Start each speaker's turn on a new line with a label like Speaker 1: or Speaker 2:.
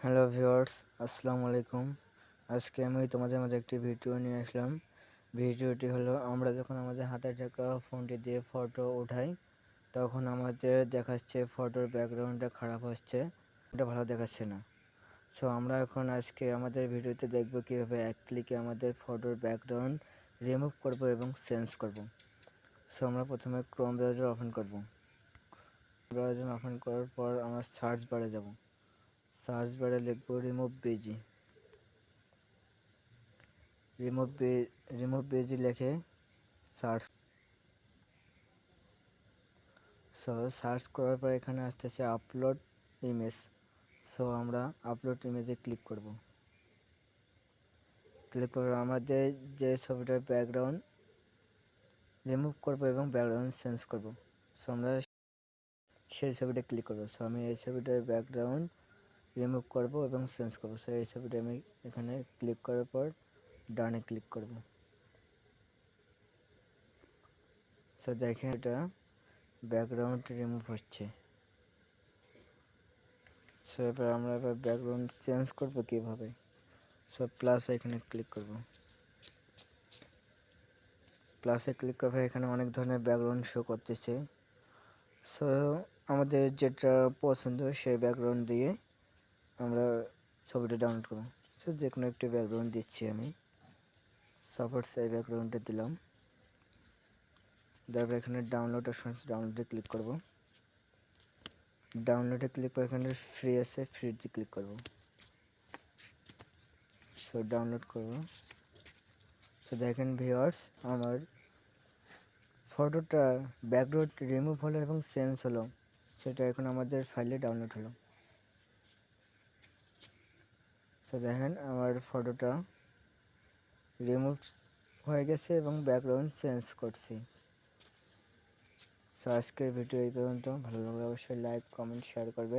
Speaker 1: Hello viewers, আসসালামু আলাইকুম। আজকে আমি তোমাদের মাঝে একটি ভিডিও নিয়ে আসলাম। ভিডিওটি হলো, আমরা যখন আমাদের হাতে থাকা ফোনটি দিয়ে ফটো উঠাই, তখন আমাদের দেখাচ্ছে ফটোর ব্যাকগ্রাউন্ডটা খারাপ হচ্ছে এটা ভালো দেখাচ্ছে না। সো আমরা এখন আজকে আমাদের ভিডিওতে দেখব কীভাবে এক ক্লিকে আমাদের ফটোর ব্যাকগ্রাউন্ড রিমুভ করব এবং চেঞ্জ করব। সো আমরা প্রথমে ক্রোম ব্রাউজার ওপেন করব। ব্রাউজার ওপেন করার পর আমরা সার্চ বারে যাব। সার্চ বারে লিখব remove BG remove remove BG লিখে সার্চ সো সার্চ করার পর এখানে আসতেছে আপলোড ইমেজ। সো আমরা আপলোড ইমেজে ক্লিক করব। ক্লিক করে আমাদের যে ছবিটার ব্যাকগ্রাউন্ড রিমুভ করব এবং ব্যাকগ্রাউন্ড চেঞ্জ করব। সো আমরা সেই ছবিটা ক্লিক করব। সো আমি এই ছবিটার ব্যাকগ্রাউন্ড রিমুভ করব এবং চেঞ্জ করব। সো এই ছবিটা আমি এখানে ক্লিক করার পর ডানে ক্লিক করব। সো দেখেন এটা ব্যাকগ্রাউন্ড রিমুভ হচ্ছে। সো এবার আমরা এবার ব্যাকগ্রাউন্ড চেঞ্জ করব কীভাবে? সো প্লাস এখানে ক্লিক করব। প্লাসে ক্লিক করবে, এখানে অনেক ধরনের ব্যাকগ্রাউন্ড শো করতেছে। সো আমাদের যেটা পছন্দ, সেই ব্যাকগ্রাউন্ড দিয়ে আমরা ছবিটা ডাউনলোড করব সো যে কোনো একটি ব্যাকগ্রাউন্ড দিচ্ছি আমি। সাপোজ এই ব্যাকগ্রাউন্ডটা দিলাম। তারপর এখানে ডাউনলোড অপশন ডাউনলোডে ক্লিক করব। ডাউনলোডে ক্লিক করে এখানে ফ্রি আছে ফ্রিতে ক্লিক করব। সো ডাউনলোড করব। সো দেখেন ভিওয়ার্স আমার ফটোটা ব্যাকগ্রাউন্ড রিমুভ হলো এবং চেঞ্জ হলো। সেটা এখন আমাদের ফাইলে ডাউনলোড হলো। তো দেখেন আমার ফটোটা রিমুভ হয়ে গেছে এবং ব্যাকগ্রাউন্ড চেঞ্জ করছি। সো আজকের ভিডিও এই পর্যন্ত। ভালো লাগলে অবশ্যই লাইক কমেন্ট শেয়ার করবে